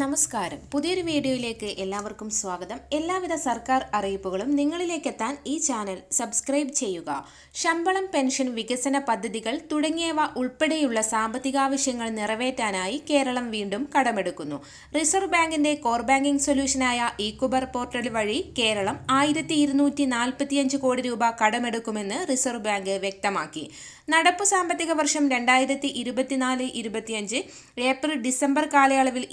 നമസ്കാരം. പുതിയൊരു വീഡിയോയിലേക്ക് എല്ലാവർക്കും സ്വാഗതം. എല്ലാവിധ സർക്കാർ അറിയിപ്പുകളും നിങ്ങളിലേക്ക് എത്താൻ ഈ ചാനൽ സബ്സ്ക്രൈബ് ചെയ്യുക. ശമ്പളം പെൻഷൻ വികസന പദ്ധതികൾ തുടങ്ങിയവ ഉൾപ്പെടെയുള്ള സാമ്പത്തികാവശ്യങ്ങൾ നിറവേറ്റാനായി കേരളം വീണ്ടും കടമെടുക്കുന്നു. റിസർവ് ബാങ്കിന്റെ കോർ ബാങ്കിംഗ് സൊല്യൂഷനായ ഈക്കുബർ പോർട്ടൽ വഴി കേരളം ആയിരത്തി കോടി രൂപ കടമെടുക്കുമെന്ന് റിസർവ് ബാങ്ക് വ്യക്തമാക്കി. നടപ്പു സാമ്പത്തിക വർഷം രണ്ടായിരത്തി ഇരുപത്തിനാല് ഇരുപത്തിയഞ്ച് ഏപ്രിൽ ഡിസംബർ കാലയളവിൽ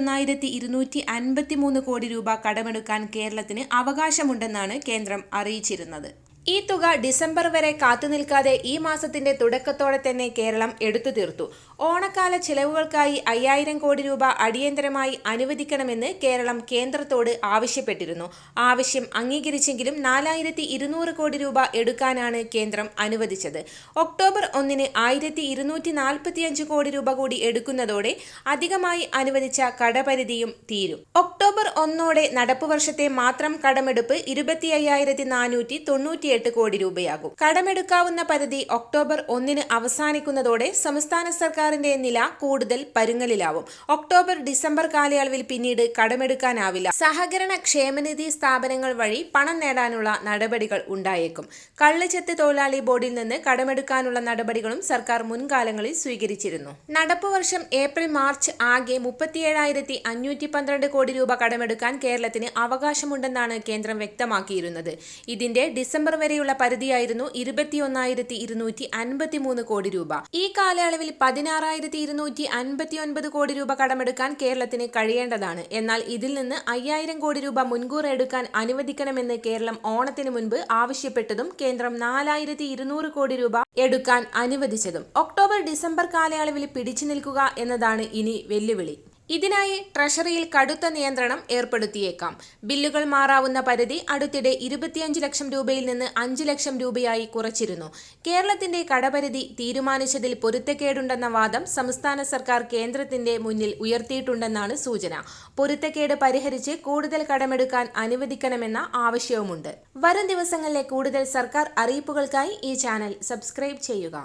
ഇരുപത്തിയൊന്നായിരത്തി ഇരുന്നൂറ്റി അൻപത്തിമൂന്ന് കോടി രൂപ കടമെടുക്കാൻ കേരളത്തിന് അവകാശമുണ്ടെന്നാണ് കേന്ദ്രം അറിയിച്ചിരുന്നത് ഈ തുക ഡിസംബർ വരെ കാത്തുനിൽക്കാതെ ഈ മാസത്തിന്റെ തുടക്കത്തോടെ തന്നെ കേരളം എടുത്തു തീർത്തു. ഓണക്കാല ചെലവുകൾക്കായി അയ്യായിരം കോടി രൂപ അടിയന്തരമായി അനുവദിക്കണമെന്ന് കേരളം കേന്ദ്രത്തോട് ആവശ്യപ്പെട്ടിരുന്നു. ആവശ്യം അംഗീകരിച്ചെങ്കിലും നാലായിരത്തി ഇരുന്നൂറ് കോടി രൂപ എടുക്കാനാണ് കേന്ദ്രം അനുവദിച്ചത്. ഒക്ടോബർ ഒന്നിന് ആയിരത്തി ഇരുന്നൂറ്റി നാൽപ്പത്തിയഞ്ച് കോടി രൂപ കൂടി എടുക്കുന്നതോടെ അധികമായി അനുവദിച്ച കടപരിധിയും തീരും. ഒക്ടോബർ ഒന്നോടെ നടപ്പു വർഷത്തെ മാത്രം കടമെടുപ്പ് ഇരുപത്തി അയ്യായിരത്തി നാനൂറ്റി തൊണ്ണൂറ്റിയെട്ട് കോടി രൂപയാകും. കടമെടുക്കാവുന്ന പരിധി ഒക്ടോബർ ഒന്നിന് അവസാനിക്കുന്നതോടെ സംസ്ഥാന സർക്കാരിന്റെ നില കൂടുതൽ പരുങ്ങലിലാവും. ഒക്ടോബർ ഡിസംബർ കാലയളവിൽ പിന്നീട് കടമെടുക്കാനാവില്ല. സഹകരണ ക്ഷേമനിധി സ്ഥാപനങ്ങൾ വഴി പണം നേടാനുള്ള നടപടികൾ ഉണ്ടായേക്കും. കള്ളുചെത്ത് തൊഴിലാളി ബോർഡിൽ നിന്ന് കടമെടുക്കാനുള്ള നടപടികളും സർക്കാർ മുൻകാലങ്ങളിൽ സ്വീകരിച്ചിരുന്നു. നടപ്പു വർഷം ഏപ്രിൽ മാർച്ച് ആകെ മുപ്പത്തിയേഴായിരത്തി അഞ്ഞൂറ്റി പന്ത്രണ്ട് കോടി രൂപ കടമെടുക്കാൻ കേരളത്തിന് അവകാശമുണ്ടെന്നാണ് കേന്ദ്രം വ്യക്തമാക്കിയിരുന്നത്. ഇതിന്റെ ഡിസംബർ വരെയുള്ള പരിധിയായിരുന്നു ഇരുപത്തിയൊന്നായിരത്തി ഇരുന്നൂറ്റി അൻപത്തി മൂന്ന് കോടി രൂപ. ഈ കാലയളവിൽ പതിനാറായിരത്തി ഇരുന്നൂറ്റി അൻപത്തി ഒൻപത് കോടി രൂപ കടമെടുക്കാൻ കേരളത്തിന് കഴിയേണ്ടതാണ്. എന്നാൽ ഇതിൽ നിന്ന് അയ്യായിരം കോടി രൂപ മുൻകൂർ എടുക്കാൻ അനുവദിക്കണമെന്ന് കേരളം ഓണത്തിന് മുൻപ് ആവശ്യപ്പെട്ടതും കേന്ദ്രം നാലായിരത്തി ഇരുന്നൂറ് കോടി രൂപ എടുക്കാൻ അനുവദിച്ചതും. ഒക്ടോബർ ഡിസംബർ കാലയളവിൽ പിടിച്ചു നിൽക്കുക എന്നതാണ് ഇനി വെല്ലുവിളി. ഇതിനായി ട്രഷറിയിൽ കടുത്ത നിയന്ത്രണം ഏർപ്പെടുത്തിയേക്കാം. ബില്ലുകൾ മാറാവുന്ന പരിധി അടുത്തിടെ ഇരുപത്തിയഞ്ച് ലക്ഷം രൂപയിൽ നിന്ന് അഞ്ച് ലക്ഷം രൂപയായി കുറച്ചിരുന്നു. കേരളത്തിന്റെ കടപരിധി തീരുമാനിച്ചതിൽ പൊരുത്തക്കേടുണ്ടെന്ന വാദം സംസ്ഥാന സർക്കാർ കേന്ദ്രത്തിന്റെ മുന്നിൽ ഉയർത്തിയിട്ടുണ്ടെന്നാണ് സൂചന. പൊരുത്തക്കേട് പരിഹരിച്ച് കൂടുതൽ കടമെടുക്കാൻ അനുവദിക്കണമെന്ന ആവശ്യവുമുണ്ട്. വരും ദിവസങ്ങളിലെ കൂടുതൽ സർക്കാർ അറിയിപ്പുകൾക്കായി ഈ ചാനൽ സബ്സ്ക്രൈബ് ചെയ്യുക.